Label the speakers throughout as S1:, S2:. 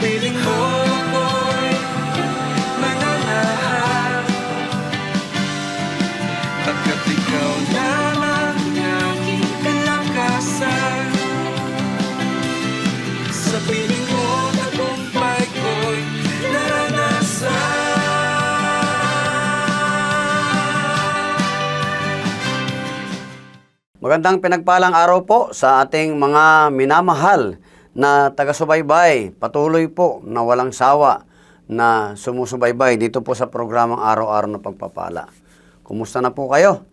S1: piling mo ako'y mananahan Pagkat ikaw lamang ang kalakasan. Sa piling mo tagumpay ko'y naranasan.
S2: Magandang pinagpalang araw po sa ating mga minamahal na taga-subaybay. Patuloy po na walang sawa na sumusubaybay dito po sa programang Araw-Araw na Pagpapala. Kumusta na po kayo?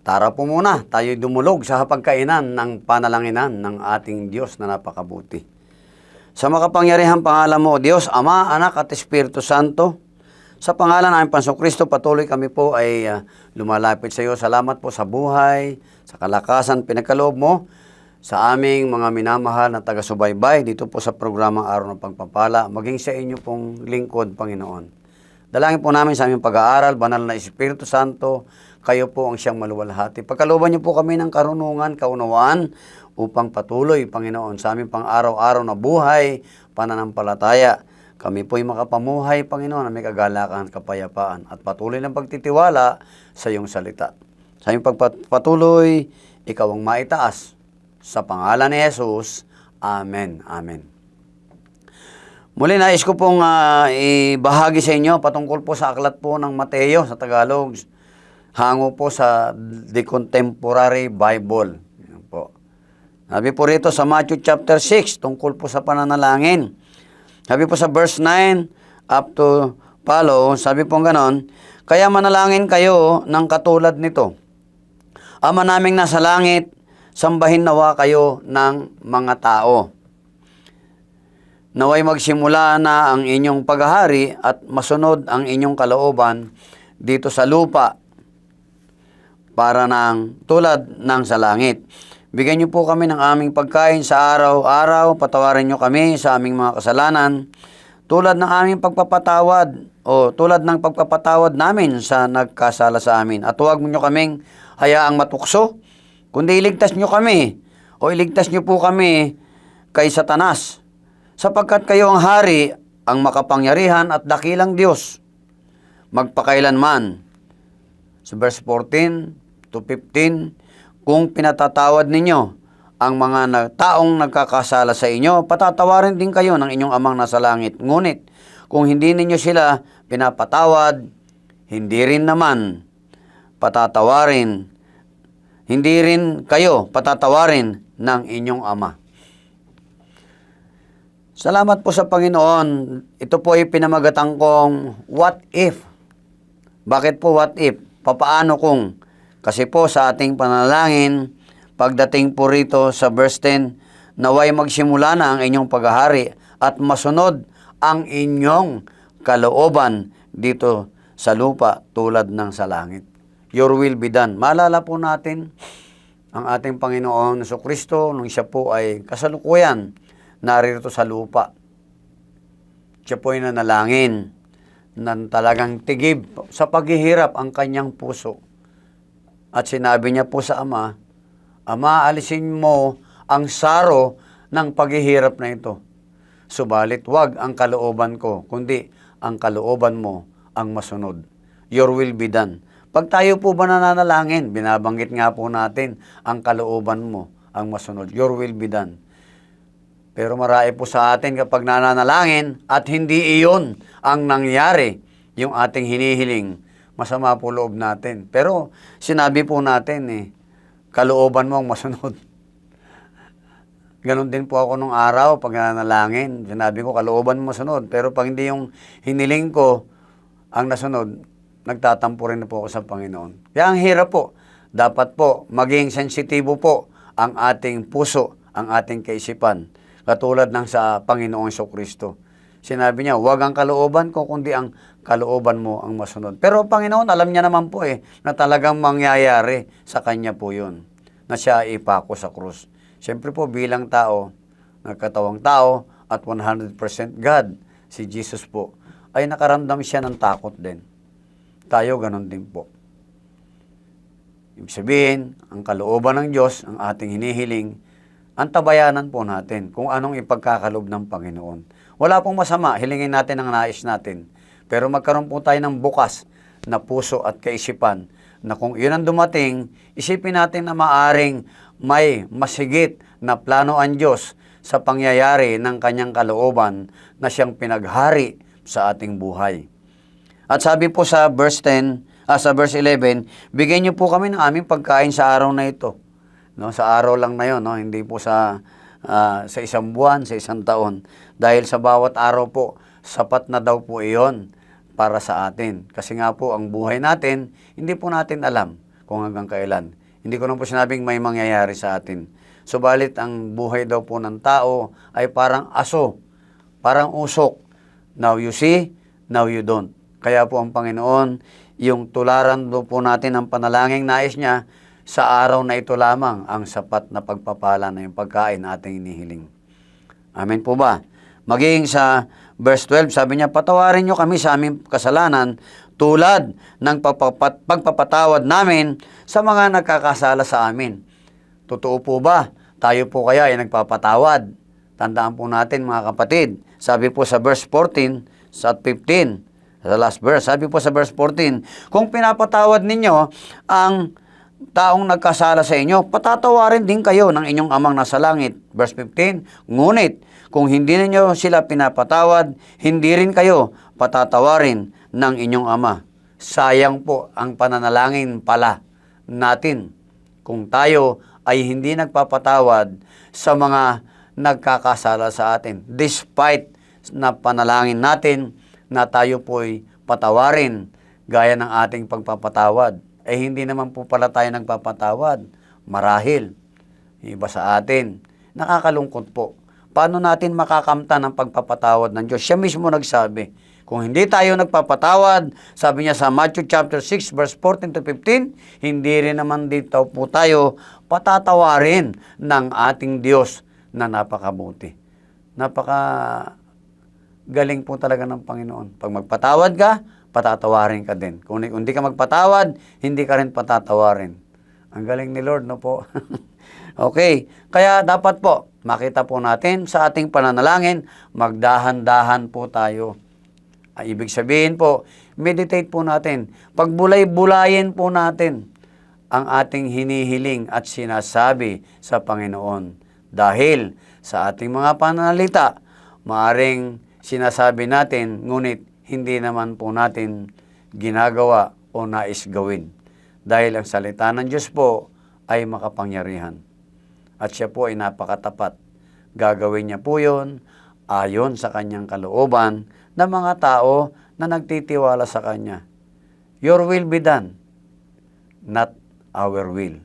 S2: Tara po muna, tayo dumulog sa hapagkainan ng panalanginan ng ating Diyos na napakabuti. Sa makapangyarihang pangalan mo, Diyos, Ama, Anak at Espiritu Santo, sa pangalan ng Panso Kristo, patuloy kami po ay ah, lumalapit sa iyo. Salamat po sa buhay, sa kalakasan, pinagkaloob mo sa aming mga minamahal na taga-subaybay dito po sa programang Araw ng Pagpapala, maging sa inyo pong lingkod, Panginoon. Dalangin po namin sa aming pag-aaral, banal na Espiritu Santo, kayo po ang siyang maluwalhati. Pagkalooban niyo po kami ng karunungan, kaunawaan, upang patuloy, Panginoon, sa aming pang-araw-araw na buhay, pananampalataya. Kami po'y makapamuhay, Panginoon, na may kagalakan, kapayapaan, at patuloy ng pagtitiwala sa iyong salita. Sa aming pagpatuloy, ikaw ang maitaas. Sa pangalan ni Jesus, Amen. Amen. Muli nais ko pong ah, ibahagi sa inyo patungkol po sa aklat po ng Mateo sa Tagalog. Hango po sa The Contemporary Bible. Yan po. Sabi po rito sa Matthew chapter 6 tungkol po sa pananalangin. Sabi po sa verse 9 up to follow, sabi po ganon, Kaya manalangin kayo ng katulad nito. Ama naming nasa langit, sambahin nawa kayo ng mga tao. Naway magsimula na ang inyong paghahari at masunod ang inyong kalooban dito sa lupa para ng tulad ng sa langit. Bigyan niyo po kami ng aming pagkain sa araw-araw, patawarin niyo kami sa aming mga kasalanan, tulad ng aming pagpapatawad o tulad ng pagpapatawad namin sa nagkasala sa amin. At huwag niyo kaming hayaang matukso, kundi iligtas niyo kami o iligtas niyo po kami kay Satanas sapagkat kayo ang hari, ang makapangyarihan at dakilang Diyos, magpakailanman. Sa verse 14 to 15, kung pinatatawad ninyo ang mga na, taong nagkakasala sa inyo, patatawarin din kayo ng inyong amang nasa langit. Ngunit, kung hindi ninyo sila pinapatawad, hindi rin naman patatawarin, hindi rin kayo patatawarin ng inyong ama. Salamat po sa Panginoon. Ito po ay pinamagatan kong what if. Bakit po what if? Papaano kung? Kasi po sa ating panalangin, pagdating po rito sa verse 10, naway magsimula na ang inyong paghahari at masunod ang inyong kalooban dito sa lupa tulad ng sa langit. Your will be done. Maalala po natin ang ating Panginoon sa Kristo nung siya po ay kasalukuyan narito sa lupa. Siya po ay nanalangin na talagang tigib sa paghihirap ang kanyang puso. At sinabi niya po sa Ama, Ama, alisin mo ang saro ng paghihirap na ito. Subalit wag ang kalooban ko, kundi ang kalooban mo ang masunod. Your will be done. Pag tayo po ba nananalangin, binabanggit nga po natin ang kalooban mo ang masunod. Your will be done. Pero marami po sa atin kapag nananalangin at hindi iyon ang nangyari, yung ating hinihiling, masama po loob natin. Pero sinabi po natin eh, kalooban mo ang masunod. Ganon din po ako nung araw pag nananalangin. Sinabi ko, kalooban mo masunod. Pero pag hindi yung hiniling ko ang nasunod, nagtatampo rin po ako sa Panginoon. Kaya ang hirap po. Dapat po maging sensitibo po ang ating puso, ang ating kaisipan katulad ng sa Panginoong Kristo. Sinabi niya, huwag ang kalooban ko, kundi ang kalooban mo ang masunod. Pero Panginoon, alam niya naman po eh, na talagang mangyayari sa Kanya po yun, na siya ipako sa krus. Siyempre po, bilang tao, nagkatawang tao, at 100% God, si Jesus po, ay nakaramdam siya ng takot din. Tayo ganon din po. Ibig sabihin, ang kalooban ng Diyos, ang ating hinihiling, antabayanan po natin kung anong ipagkakalob ng Panginoon. Wala pong masama, hilingin natin ang nais natin. Pero magkaroon po tayo ng bukas na puso at kaisipan na kung yun ang dumating, isipin natin na maaring may masigit na plano ang Diyos sa pangyayari ng kanyang kalooban na siyang pinaghari sa ating buhay. At sabi po sa verse 10, ah, sa verse 11, bigyan niyo po kami ng aming pagkain sa araw na ito. No, sa araw lang na 'yon, no, hindi po sa ah, sa isang buwan, sa isang taon. Dahil sa bawat araw po, sapat na daw po iyon para sa atin. Kasi nga po, ang buhay natin, hindi po natin alam kung hanggang kailan. Hindi ko na po sinabing may mangyayari sa atin. Subalit, ang buhay daw po ng tao ay parang aso, parang usok. Now you see, now you don't. Kaya po ang Panginoon, yung tularan daw po natin ang panalangin nais niya, sa araw na ito lamang ang sapat na pagpapala na yung pagkain na ating inihiling. Amen po ba? Maging sa verse 12, sabi niya, patawarin niyo kami sa aming kasalanan tulad ng pagpapat- pagpapatawad namin sa mga nagkakasala sa amin. Totoo po ba? Tayo po kaya ay nagpapatawad. Tandaan po natin mga kapatid. Sabi po sa verse 14 sa 15, sa last verse, sabi po sa verse 14, kung pinapatawad ninyo ang taong nagkasala sa inyo, patatawarin din kayo ng inyong amang nasa langit. Verse 15, Ngunit, kung hindi ninyo sila pinapatawad, hindi rin kayo patatawarin ng inyong ama. Sayang po ang pananalangin pala natin kung tayo ay hindi nagpapatawad sa mga nagkakasala sa atin. Despite na panalangin natin na tayo po'y patawarin gaya ng ating pagpapatawad eh hindi naman po pala tayo nagpapatawad. Marahil, iba sa atin. Nakakalungkot po. Paano natin makakamta ng pagpapatawad ng Diyos? Siya mismo nagsabi, kung hindi tayo nagpapatawad, sabi niya sa Matthew chapter 6 verse 14 to 15, hindi rin naman dito po tayo patatawarin ng ating Diyos na napakabuti. Napaka galing po talaga ng Panginoon. Pag magpatawad ka, patatawarin ka din. Kung hindi ka magpatawad, hindi ka rin patatawarin. Ang galing ni Lord, no po? okay, kaya dapat po, makita po natin sa ating pananalangin, magdahan-dahan po tayo. Ay, ibig sabihin po, meditate po natin. Pagbulay-bulayin po natin ang ating hinihiling at sinasabi sa Panginoon. Dahil sa ating mga pananalita, maaring sinasabi natin, ngunit hindi naman po natin ginagawa o nais gawin. Dahil ang salita ng Diyos po ay makapangyarihan. At siya po ay napakatapat. Gagawin niya po yun ayon sa kanyang kalooban ng mga tao na nagtitiwala sa kanya. Your will be done, not our will.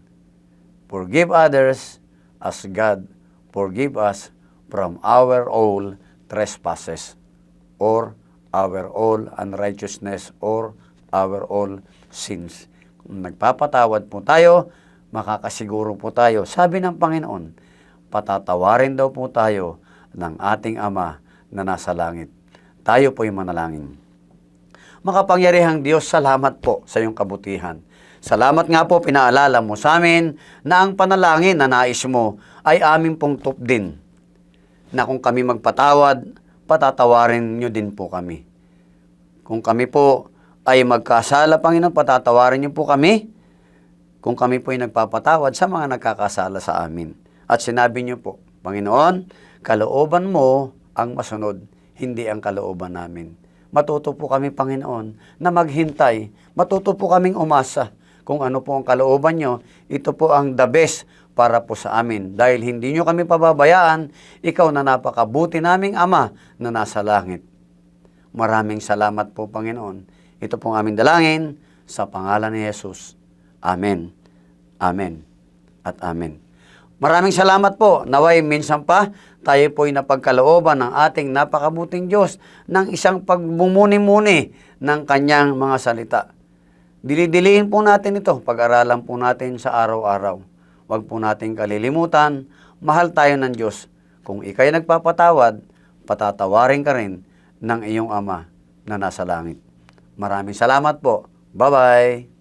S2: Forgive others as God forgive us from our all trespasses or our all unrighteousness or our all sins. Kung nagpapatawad po tayo, makakasiguro po tayo. Sabi ng Panginoon, patatawarin daw po tayo ng ating Ama na nasa langit. Tayo po'y manalangin. Makapangyarihang Diyos, salamat po sa iyong kabutihan. Salamat nga po pinaalala mo sa amin na ang panalangin na nais mo ay aming pong din. Na kung kami magpatawad, patatawarin niyo din po kami. Kung kami po ay magkasala, Panginoon, patatawarin niyo po kami. Kung kami po ay nagpapatawad sa mga nagkakasala sa amin. At sinabi niyo po, Panginoon, kalooban mo ang masunod, hindi ang kalooban namin. Matuto po kami, Panginoon, na maghintay. Matuto po kaming umasa kung ano po ang kalooban nyo. Ito po ang the best para po sa amin. Dahil hindi nyo kami pababayaan, ikaw na napakabuti naming Ama na nasa langit. Maraming salamat po, Panginoon. Ito pong aming dalangin sa pangalan ni Jesus. Amen. Amen. At Amen. Maraming salamat po. Naway minsan pa tayo po'y napagkalooban ng ating napakabuting Diyos ng isang pagbumuni-muni ng kanyang mga salita. Dilidiliin po natin ito, pag-aralan po natin sa araw-araw. Huwag po nating kalilimutan, mahal tayo ng Diyos. Kung ikay nagpapatawad, patatawarin ka rin ng iyong Ama na nasa langit. Maraming salamat po. Bye-bye!